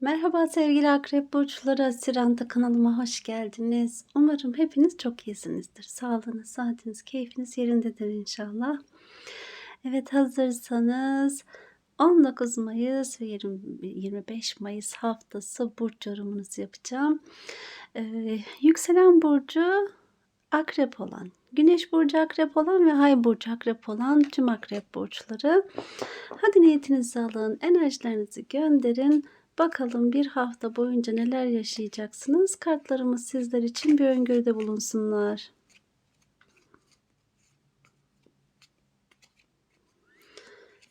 Merhaba sevgili akrep burçları, Asiranta kanalıma hoş geldiniz. Umarım hepiniz çok iyisinizdir. Sağlığınız, saatiniz, keyfiniz yerindedir inşallah. Evet hazırsanız 19 Mayıs ve 20 25 Mayıs haftası burç yorumunuzu yapacağım. Ee, yükselen burcu akrep olan, güneş burcu akrep olan ve ay burcu akrep olan tüm akrep burçları. Hadi niyetinizi alın, enerjilerinizi gönderin. Bakalım bir hafta boyunca neler yaşayacaksınız? Kartlarımız sizler için bir öngörüde bulunsunlar.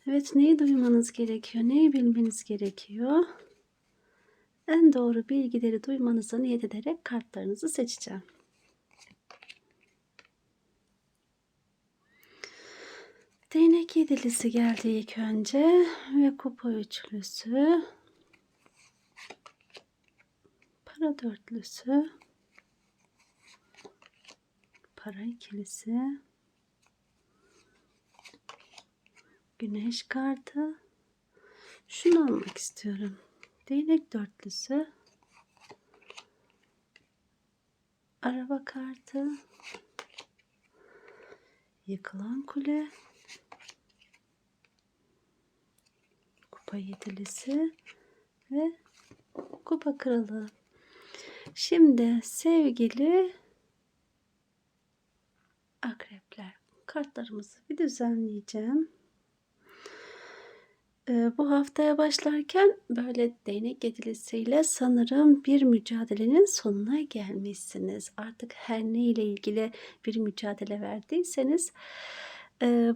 Evet, neyi duymanız gerekiyor? Neyi bilmeniz gerekiyor? En doğru bilgileri duymanıza niyet ederek kartlarınızı seçeceğim. Değnek yedilisi geldi ilk önce ve kupa üçlüsü. Para dörtlüsü. Para ikilisi. Güneş kartı. Şunu almak istiyorum. Değnek dörtlüsü. Araba kartı. Yıkılan kule. Kupa yedilisi ve kupa kralı. Şimdi sevgili akrepler kartlarımızı bir düzenleyeceğim. Ee, bu haftaya başlarken böyle değnek yedilisiyle sanırım bir mücadelenin sonuna gelmişsiniz. Artık her ne ile ilgili bir mücadele verdiyseniz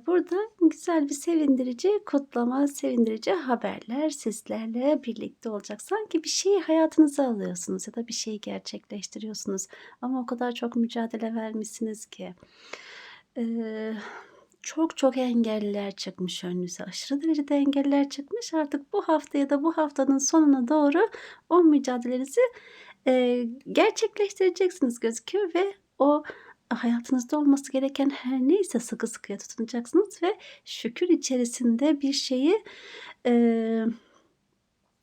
burada güzel bir sevindirici kutlama, sevindirici haberler sizlerle birlikte olacak. Sanki bir şeyi hayatınıza alıyorsunuz ya da bir şeyi gerçekleştiriyorsunuz. Ama o kadar çok mücadele vermişsiniz ki. Çok çok engeller çıkmış önünüze. Aşırı derecede engeller çıkmış. Artık bu hafta ya da bu haftanın sonuna doğru o mücadelenizi gerçekleştireceksiniz gözüküyor ve o hayatınızda olması gereken her neyse sıkı sıkıya tutunacaksınız ve şükür içerisinde bir şeyi e,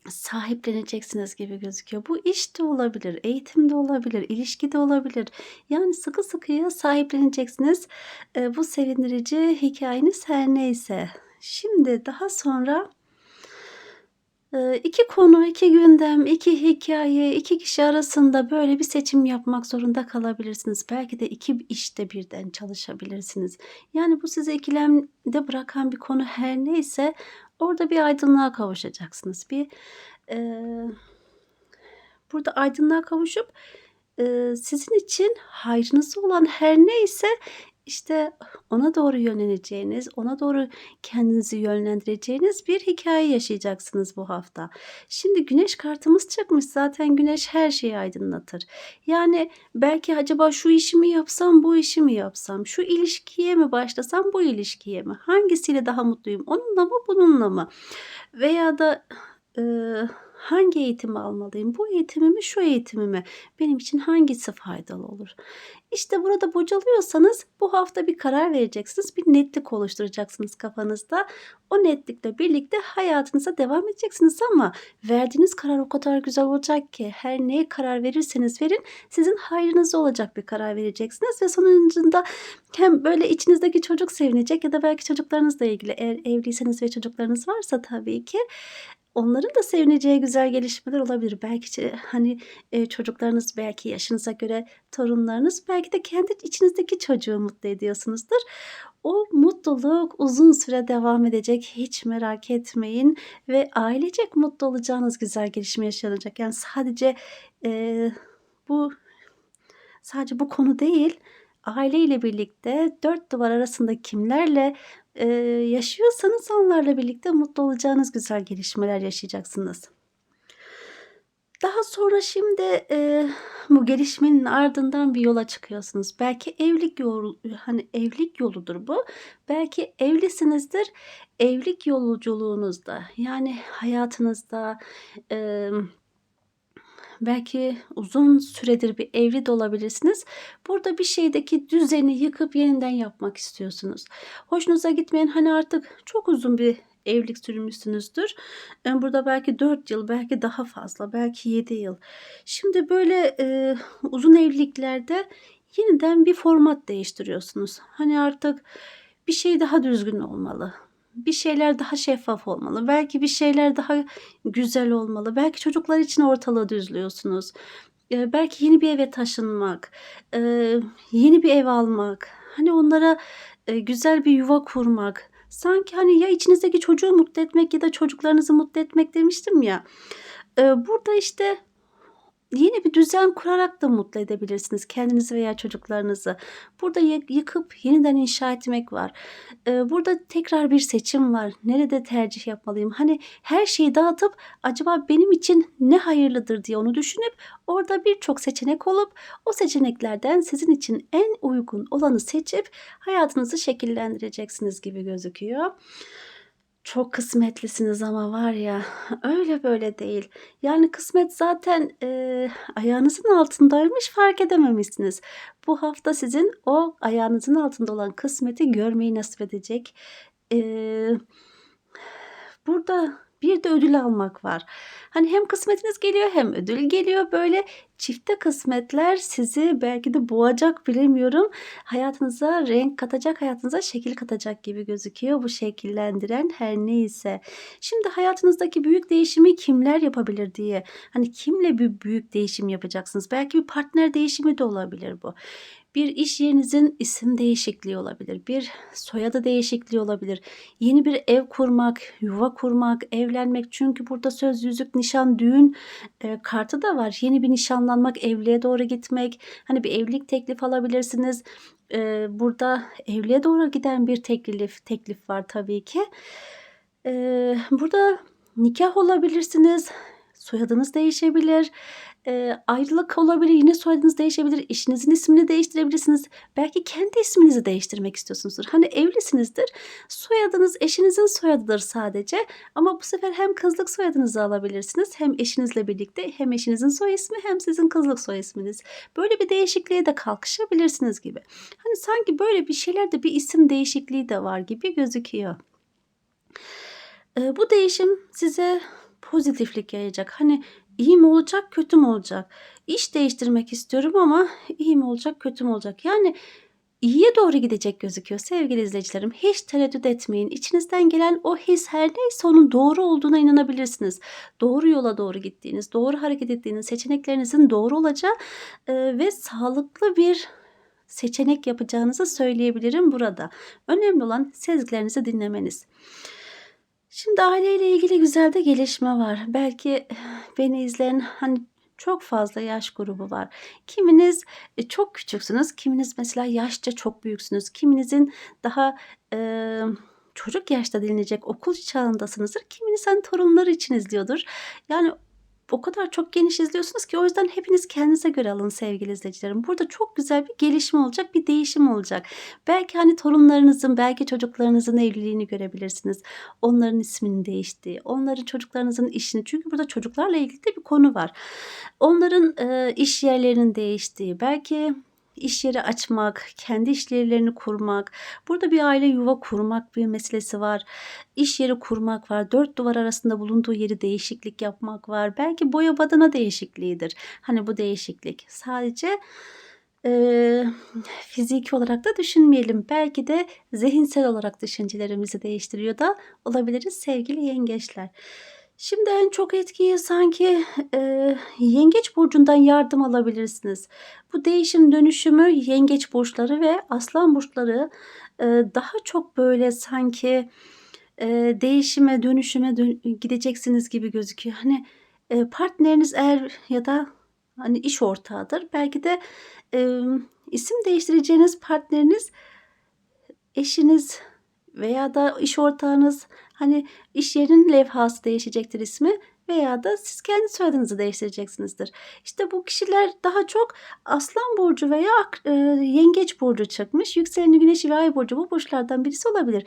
sahipleneceksiniz gibi gözüküyor. Bu iş de olabilir, eğitim de olabilir, ilişki de olabilir. Yani sıkı sıkıya sahipleneceksiniz. E, bu sevindirici hikayeniz her neyse. Şimdi daha sonra iki konu, iki gündem, iki hikaye, iki kişi arasında böyle bir seçim yapmak zorunda kalabilirsiniz. Belki de iki işte birden çalışabilirsiniz. Yani bu sizi ikilemde bırakan bir konu her neyse orada bir aydınlığa kavuşacaksınız. Bir e, burada aydınlığa kavuşup e, sizin için hayrınızı olan her neyse işte ona doğru yönleneceğiniz, ona doğru kendinizi yönlendireceğiniz bir hikaye yaşayacaksınız bu hafta. Şimdi güneş kartımız çıkmış. Zaten güneş her şeyi aydınlatır. Yani belki acaba şu işi mi yapsam, bu işi mi yapsam, şu ilişkiye mi başlasam, bu ilişkiye mi? Hangisiyle daha mutluyum? Onunla mı, bununla mı? Veya da e, hangi eğitimi almalıyım? Bu eğitimi mi, şu eğitimi mi? Benim için hangisi faydalı olur? İşte burada bocalıyorsanız bu hafta bir karar vereceksiniz. Bir netlik oluşturacaksınız kafanızda. O netlikle birlikte hayatınıza devam edeceksiniz ama verdiğiniz karar o kadar güzel olacak ki her neye karar verirseniz verin sizin hayrınıza olacak bir karar vereceksiniz ve sonucunda hem böyle içinizdeki çocuk sevinecek ya da belki çocuklarınızla ilgili eğer evliyseniz ve çocuklarınız varsa tabii ki onların da sevineceği güzel gelişmeler olabilir. Belki hani e, çocuklarınız belki yaşınıza göre torunlarınız belki de kendi içinizdeki çocuğu mutlu ediyorsunuzdur. O mutluluk uzun süre devam edecek. Hiç merak etmeyin ve ailecek mutlu olacağınız güzel gelişme yaşanacak. Yani sadece e, bu sadece bu konu değil aileyle birlikte dört duvar arasında kimlerle e, yaşıyorsanız onlarla birlikte mutlu olacağınız güzel gelişmeler yaşayacaksınız. Daha sonra şimdi e, bu gelişmenin ardından bir yola çıkıyorsunuz. Belki evlilik yolu hani evlilik yoludur bu. Belki evlisinizdir. Evlilik yolculuğunuzda yani hayatınızda e, belki uzun süredir bir evli de olabilirsiniz. Burada bir şeydeki düzeni yıkıp yeniden yapmak istiyorsunuz. Hoşunuza gitmeyen hani artık çok uzun bir evlilik sürmüşsünüzdür. Eee, burada belki 4 yıl, belki daha fazla, belki 7 yıl. Şimdi böyle, eee, uzun evliliklerde yeniden bir format değiştiriyorsunuz. Hani artık bir şey daha düzgün olmalı. Bir şeyler daha şeffaf olmalı. Belki bir şeyler daha güzel olmalı. Belki çocuklar için ortalığı düzlüyorsunuz. Eee, belki yeni bir eve taşınmak, eee, yeni bir ev almak, hani onlara, eee, güzel bir yuva kurmak. Sanki hani ya içinizdeki çocuğu mutlu etmek ya da çocuklarınızı mutlu etmek demiştim ya. Eee, burada işte yeni bir düzen kurarak da mutlu edebilirsiniz kendinizi veya çocuklarınızı. Burada yı yıkıp yeniden inşa etmek var. Burada tekrar bir seçim var. Nerede tercih yapmalıyım? Hani her şeyi dağıtıp acaba benim için ne hayırlıdır diye onu düşünüp orada birçok seçenek olup o seçeneklerden sizin için en uygun olanı seçip hayatınızı şekillendireceksiniz gibi gözüküyor. Çok kısmetlisiniz ama var ya, öyle böyle değil. Yani kısmet zaten, eee, ayağınızın altındaymış, fark edememişsiniz. Bu hafta sizin o ayağınızın altında olan kısmeti görmeyi nasip edecek. Eee, burada bir de ödül almak var. Hani hem kısmetiniz geliyor hem ödül geliyor. Böyle çifte kısmetler sizi belki de boğacak, bilemiyorum. Hayatınıza renk katacak, hayatınıza şekil katacak gibi gözüküyor bu şekillendiren her neyse. Şimdi hayatınızdaki büyük değişimi kimler yapabilir diye, hani kimle bir büyük değişim yapacaksınız? Belki bir partner değişimi de olabilir bu. Bir iş yerinizin isim değişikliği olabilir. Bir soyadı değişikliği olabilir. Yeni bir ev kurmak, yuva kurmak, evlenmek. Çünkü burada söz, yüzük, nişan, düğün, eee, kartı da var. Yeni bir nişanlanmak, evliliğe doğru gitmek. Hani bir evlilik teklifi alabilirsiniz. Eee, burada evliliğe doğru giden bir teklif teklif var tabii ki. Eee, burada nikâh olabilirsiniz. Soyadınız değişebilir. Eee, ayrılık olabilir, yine soyadınız değişebilir. Eşinizin ismini değiştirebilirsiniz. Belki kendi isminizi değiştirmek istiyorsunuzdur. Hani evlisinizdir, soyadınız eşinizin soyadıdır sadece ama bu sefer hem kızlık soyadınızı alabilirsiniz hem eşinizle birlikte hem eşinizin soy ismi hem sizin kızlık soy isminiz. Böyle bir değişikliğe de kalkışabilirsiniz gibi. Hani sanki böyle bir şeylerde bir isim değişikliği de var gibi gözüküyor. Eee, bu değişim size pozitiflik yayacak. Hani iyi mi olacak, kötü mü olacak? İş değiştirmek istiyorum ama iyi mi olacak, kötü mü olacak? Yani iyiye doğru gidecek gözüküyor sevgili izleyicilerim. Hiç tereddüt etmeyin. İçinizden gelen o his her neyse onun doğru olduğuna inanabilirsiniz. Doğru yola doğru gittiğiniz, doğru hareket ettiğiniz, seçeneklerinizin doğru olacağı, eee, ve sağlıklı bir seçenek yapacağınızı söyleyebilirim burada. Önemli olan sezgilerinizi dinlemeniz. Şimdi aileyle ilgili güzel de gelişme var. Belki beni izleyen, hani, çok fazla yaş grubu var. Kiminiz, eee, çok küçüksünüz, kiminiz mesela yaşça çok büyüksünüz. Kiminizin daha, emm, çocuk yaşta denilecek okul çağındasınızdır. Kiminiz, hani, torunları için izliyordur. Yani o kadar çok geniş izliyorsunuz ki o yüzden hepiniz kendinize göre alın sevgili izleyicilerim. Burada çok güzel bir gelişme olacak, bir değişim olacak. Belki, hani, torunlarınızın, belki çocuklarınızın evliliğini görebilirsiniz. Onların isminin değiştiği, onların çocuklarınızın işini Çünkü burada çocuklarla ilgili de bir konu var. Onların, eee, iş yerlerinin değiştiği, belki iş yeri açmak, kendi iş kurmak, burada bir aile yuva kurmak bir meselesi var. İş yeri kurmak var. 4 duvar arasında bulunduğu yeri değişiklik yapmak var. Belki boya badana değişikliğidir. Hani bu değişiklik. Sadece, eee, fiziki olarak da düşünmeyelim. Belki de zihinsel olarak düşüncelerimizi değiştiriyor da olabiliriz sevgili yengeçler. Şimdi en çok etkiyi sanki, eee, yengeç burcundan yardım alabilirsiniz. Bu değişim dönüşümü yengeç burçları ve aslan burçları, eee, daha çok böyle sanki, eee, değişime, dönüşüme dön gideceksiniz gibi gözüküyor. Hani, eee, partneriniz eğer ya da, hani, iş ortağıdır. Belki de, emm, isim değiştireceğiniz partneriniz eşiniz veya da iş ortağınız, hani, iş yerinin levhası değişecektir ismi veya da siz kendi soyadınızı değiştireceksinizdir. İşte bu kişiler daha çok Aslan burcu veya eee, Yengeç burcu çıkmış. Yükseleni Güneşi ve Ay burcu bu burçlardan birisi olabilir.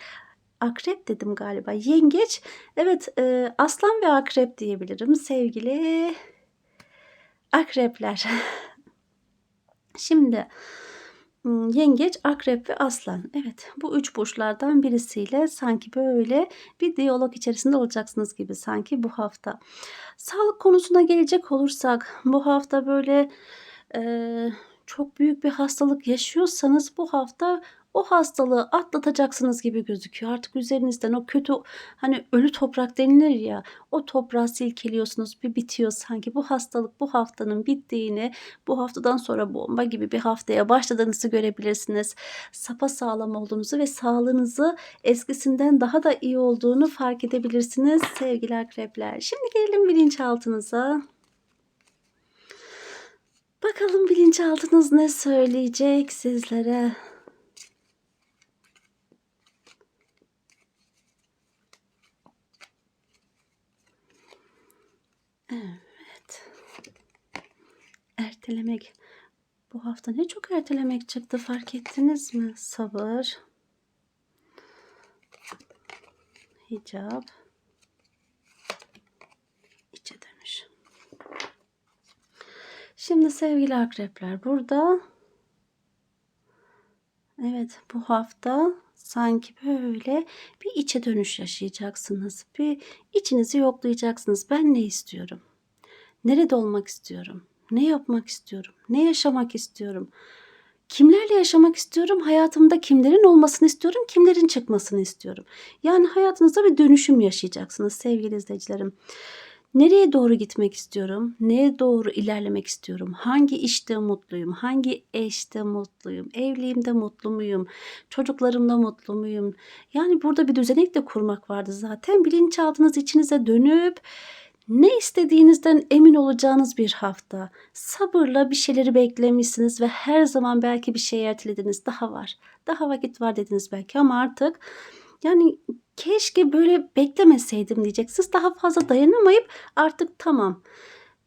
Akrep dedim galiba. Yengeç, evet, eee, Aslan ve Akrep diyebilirim sevgili akrepler. Şimdi Yengeç, Akrep ve Aslan. Evet, bu 3 burçlardan birisiyle sanki böyle bir diyalog içerisinde olacaksınız gibi sanki bu hafta. Sağlık konusuna gelecek olursak bu hafta böyle, eee, çok büyük bir hastalık yaşıyorsanız bu hafta o hastalığı atlatacaksınız gibi gözüküyor. Artık üzerinizden o kötü, hani, ölü toprak denilir ya, o toprağı silkeliyorsunuz, bir bitiyor sanki. Bu hastalık bu haftanın bittiğini, bu haftadan sonra bomba gibi bir haftaya başladığınızı görebilirsiniz. Sapasağlam olduğunuzu ve sağlığınızı eskisinden daha da iyi olduğunu fark edebilirsiniz sevgili akrepler. Şimdi gelelim bilinçaltınıza. Bakalım bilinçaltınız ne söyleyecek sizlere? Evet. Ertelemek. Bu hafta ne çok ertelemek çıktı fark ettiniz mi? Sabır. Hicap. İçe dönüş. Şimdi sevgili akrepler burada Evet bu hafta sanki böyle bir içe dönüş yaşayacaksınız. Bir içinizi yoklayacaksınız. Ben ne istiyorum? Nerede olmak istiyorum? Ne yapmak istiyorum? Ne yaşamak istiyorum? Kimlerle yaşamak istiyorum? Hayatımda kimlerin olmasını istiyorum? Kimlerin çıkmasını istiyorum? Yani hayatınızda bir dönüşüm yaşayacaksınız sevgili izleyicilerim. Nereye doğru gitmek istiyorum? Neye doğru ilerlemek istiyorum? Hangi işte mutluyum? Hangi eşte mutluyum? Evliliğimde mutlu muyum? Çocuklarımla mutlu muyum? Yani burada bir düzenek de kurmak vardı zaten. Bilinçaltınız içinize dönüp ne istediğinizden emin olacağınız bir hafta. Sabırla bir şeyleri beklemişsiniz ve her zaman belki bir şey ertelediniz. Daha var. Daha vakit var dediniz belki ama artık yani keşke böyle beklemeseydim diyeceksiniz. Daha fazla dayanamayıp artık tamam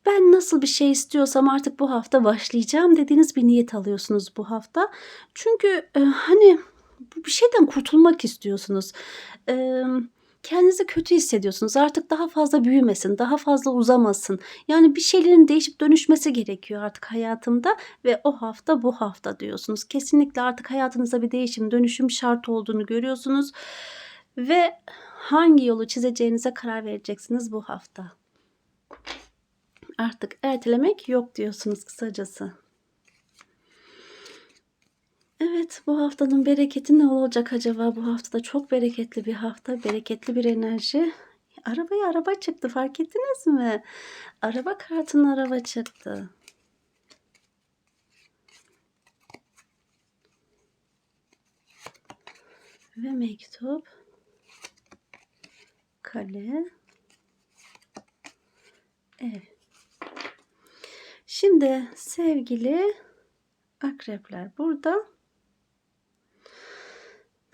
ben nasıl bir şey istiyorsam artık bu hafta başlayacağım dediğiniz bir niyet alıyorsunuz bu hafta. Çünkü e, hani bir şeyden kurtulmak istiyorsunuz. E, kendinizi kötü hissediyorsunuz. Artık daha fazla büyümesin, daha fazla uzamasın. Yani bir şeylerin değişip dönüşmesi gerekiyor artık hayatımda ve o hafta bu hafta diyorsunuz. Kesinlikle artık hayatınıza bir değişim, dönüşüm şart olduğunu görüyorsunuz ve hangi yolu çizeceğinize karar vereceksiniz bu hafta. Artık ertelemek yok diyorsunuz kısacası. Evet, bu haftanın bereketi ne olacak acaba? Bu haftada çok bereketli bir hafta, bereketli bir enerji. Arabaya araba çıktı, fark ettiniz mi? Araba kartının araba çıktı. Ve mektup. Kale. Evet. Şimdi sevgili akrepler burada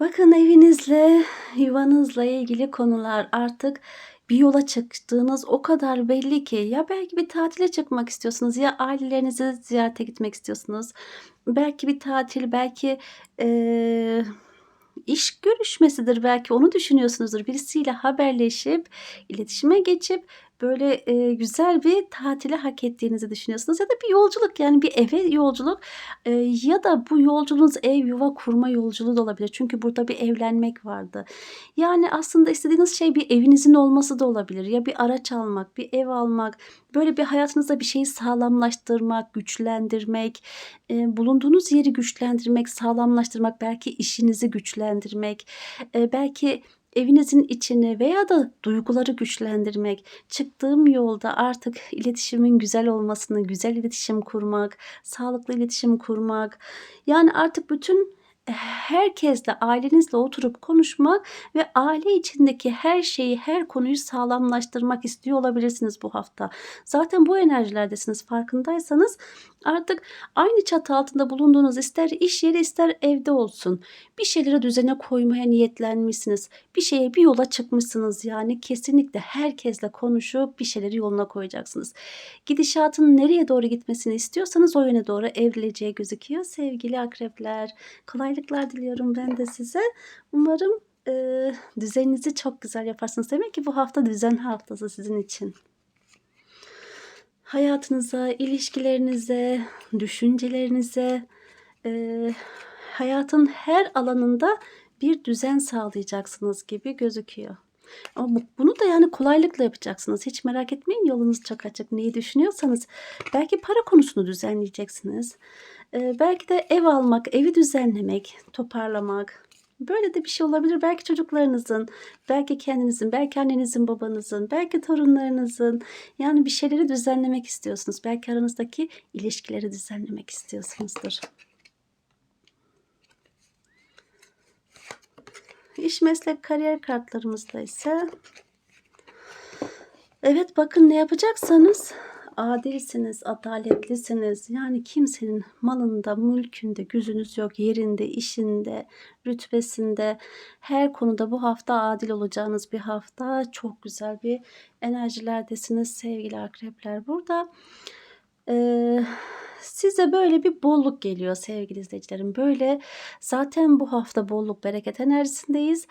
Bakın evinizle, yuvanızla ilgili konular artık bir yola çıktığınız o kadar belli ki ya belki bir tatile çıkmak istiyorsunuz ya ailelerinizi ziyarete gitmek istiyorsunuz. Belki bir tatil, belki eee, iş görüşmesidir belki onu düşünüyorsunuzdur. Birisiyle haberleşip, iletişime geçip böyle, eee, güzel bir tatili hak ettiğinizi düşünüyorsunuz ya da bir yolculuk, yani bir eve yolculuk, eee, ya da bu yolculuğunuz ev yuva kurma yolculuğu da olabilir. Çünkü burada bir evlenmek vardı. Yani aslında istediğiniz şey bir evinizin olması da olabilir. Ya bir araç almak, bir ev almak, böyle bir hayatınızda bir şeyi sağlamlaştırmak, güçlendirmek, eee, bulunduğunuz yeri güçlendirmek, sağlamlaştırmak, belki işinizi güçlendirmek, eee, belki evinizin içini veya da duyguları güçlendirmek, çıktığım yolda artık iletişimin güzel olmasını, güzel iletişim kurmak, sağlıklı iletişim kurmak, yani artık bütün herkesle, ailenizle oturup konuşmak ve aile içindeki her şeyi, her konuyu sağlamlaştırmak istiyor olabilirsiniz bu hafta. Zaten bu enerjilerdesiniz farkındaysanız artık aynı çatı altında bulunduğunuz ister iş yeri ister evde olsun. Bir şeyleri düzene koymaya niyetlenmişsiniz. Bir şeye bir yola çıkmışsınız yani kesinlikle herkesle konuşup bir şeyleri yoluna koyacaksınız. Gidişatın nereye doğru gitmesini istiyorsanız o yöne doğru evrileceği gözüküyor sevgili akrepler. Kolaylıklar diliyorum ben de size. Umarım e, düzeninizi çok güzel yaparsınız. Demek ki bu hafta düzen haftası sizin için hayatınıza, ilişkilerinize, düşüncelerinize, eee, hayatın her alanında bir düzen sağlayacaksınız gibi gözüküyor. Ama bu bunu da, yani, kolaylıkla yapacaksınız. Hiç merak etmeyin, yolunuz çok açık. Neyi düşünüyorsanız belki para konusunu düzenleyeceksiniz. Eee, belki de ev almak, evi düzenlemek, toparlamak. Böyle de bir şey olabilir. Belki çocuklarınızın, belki kendinizin, belki annenizin, babanızın, belki torunlarınızın, yani, bir şeyleri düzenlemek istiyorsunuz. Belki aranızdaki ilişkileri düzenlemek istiyorsunuzdur. İş, meslek, kariyer kartlarımızda ise evet, bakın ne yapacaksanız adilsiniz, adaletlisiniz. Yani, kimsenin malında, mülkünde gözünüz yok. Yerinde, işinde, rütbesinde, her konuda bu hafta adil olacağınız bir hafta. Çok güzel bir enerjilerdesiniz sevgili akrepler. Burada, eee, size böyle bir bolluk geliyor sevgili izleyicilerim. Böyle, zaten bu hafta bolluk, bereket enerjisindeyiz.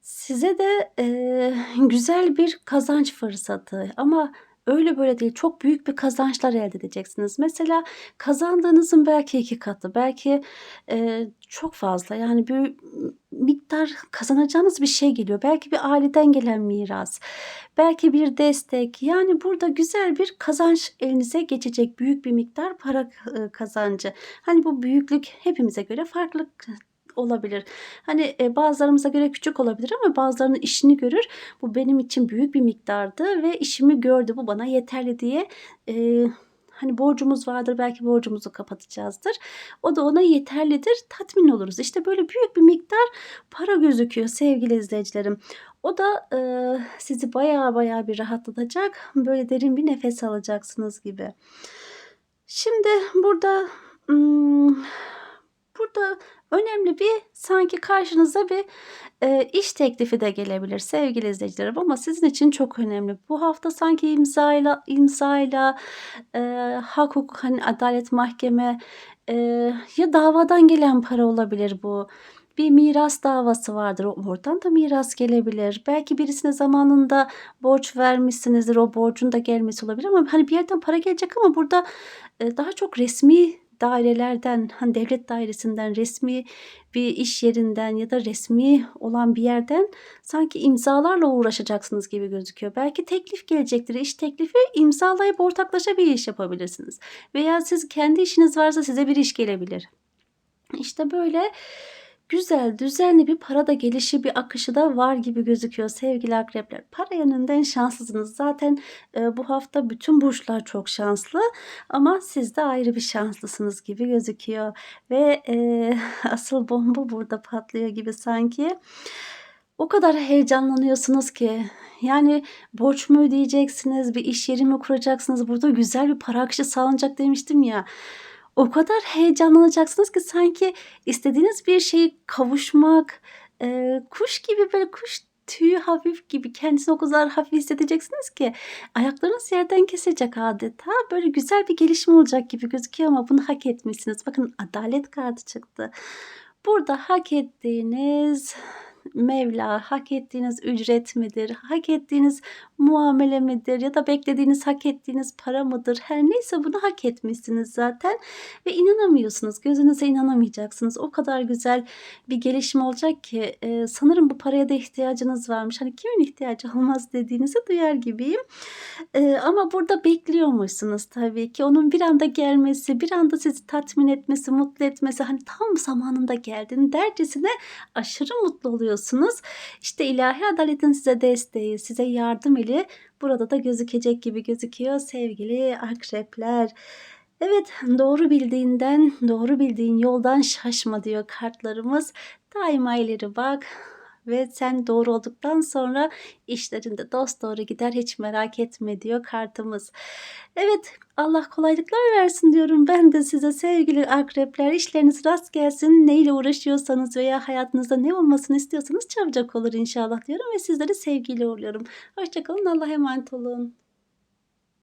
Size de, eee, güzel bir kazanç fırsatı ama öyle böyle değil, çok büyük bir kazançlar elde edeceksiniz. Mesela kazandığınızın belki 2 katı, belki, eee, çok fazla, yani, bir miktar kazanacağınız bir şey geliyor. Belki bir aileden gelen miras, belki bir destek. Yani, burada güzel bir kazanç elinize geçecek. Büyük bir miktar para kazancı. Hani, bu büyüklük hepimize göre farklı olabilir. Hani, eee, bazılarımıza göre küçük olabilir ama bazılarının işini görür. Bu benim için büyük bir miktardı ve işimi gördü, bu bana yeterli diye, eee, hani, borcumuz vardır, belki borcumuzu kapatacağızdır. O da ona yeterlidir, tatmin oluruz. İşte, böyle büyük bir miktar para gözüküyor sevgili izleyicilerim. O da, ııı, sizi bayağı bayağı bir rahatlatacak. Böyle derin bir nefes alacaksınız gibi. Şimdi burada, ımm, burada önemli bir sanki karşınıza bir, eee, iş teklifi de gelebilir sevgili izleyicilerim ama sizin için çok önemli. Bu hafta sanki imzayla imzayla, eee, hak hukuk, hani, adalet, mahkeme, eee, ya davadan gelen para olabilir bu. Bir miras davası vardır, oradan da miras gelebilir. Belki birisine zamanında borç vermişsinizdir, o borcun da gelmesi olabilir ama, hani, bir yerden para gelecek ama burada, eee, daha çok resmî dairelerden, hani, devlet dairesinden, resmî bir iş yerinden ya da resmî olan bir yerden sanki imzalarla uğraşacaksınız gibi gözüküyor. Belki teklif gelecektir, iş teklifi. İmzalayıp ortaklaşa bir iş yapabilirsiniz veya siz kendi işiniz varsa size bir iş gelebilir. İşte, böyle güzel, düzenli bir para da gelişi, bir akışı da var gibi gözüküyor sevgili akrepler. Para yönünden şanslısınız. Zaten, eee, bu hafta bütün burçlar çok şanslı ama siz de ayrı bir şanslısınız gibi gözüküyor ve, eee, asıl bomba burada patlıyor gibi sanki. O kadar heyecanlanıyorsunuz ki, yani, borç mu ödeyeceksiniz, bir iş yeri mi kuracaksınız, burada güzel bir para akışı sağlanacak demiştim ya. O kadar heyecanlanacaksınız ki sanki istediğiniz bir şeye kavuşmak, eee, kuş gibi, böyle, kuş tüyü hafif gibi kendinizi o kadar hafif hissedeceksiniz ki ayaklarınız yerden kesecek adeta. Böyle güzel bir gelişme olacak gibi gözüküyor ama bunu hak etmişsiniz. Bakın adalet kartı çıktı. Burada hak ettiğiniz Mevla, hak ettiğiniz ücret midir, hak ettiğiniz muamele midir ya da beklediğiniz, hak ettiğiniz para mıdır? Her neyse bunu hak etmişsiniz zaten ve inanamıyorsunuz. Gözünüze inanamayacaksınız. O kadar güzel bir gelişme olacak ki, eee, sanırım bu paraya da ihtiyacınız varmış. Hani, kimin ihtiyacı olmaz dediğinizi duyar gibiyim. Eee, ama burada bekliyormuşsunuz tabii ki. Onun bir anda gelmesi, bir anda sizi tatmin etmesi, mutlu etmesi, hani, tam zamanında geldin dercesine aşırı mutlu oluyorsunuz. İşte, ilahi adaletin size desteği, size yardım eli burada da gözükecek gibi gözüküyor sevgili akrepler. Evet, doğru bildiğinden, doğru bildiğin yoldan şaşma diyor kartlarımız. Daima ileri bak ve sen doğru olduktan sonra işlerin de dosdoğru gider, hiç merak etme diyor kartımız. Evet, Allah kolaylıklar versin diyorum ben de size sevgili akrepler. İşleriniz rast gelsin. Neyle uğraşıyorsanız veya hayatınızda ne olmasını istiyorsanız çabucak olur inşallah diyorum ve sizleri sevgiyle uğurluyorum. Hoşça kalın, Allah'a emanet olun.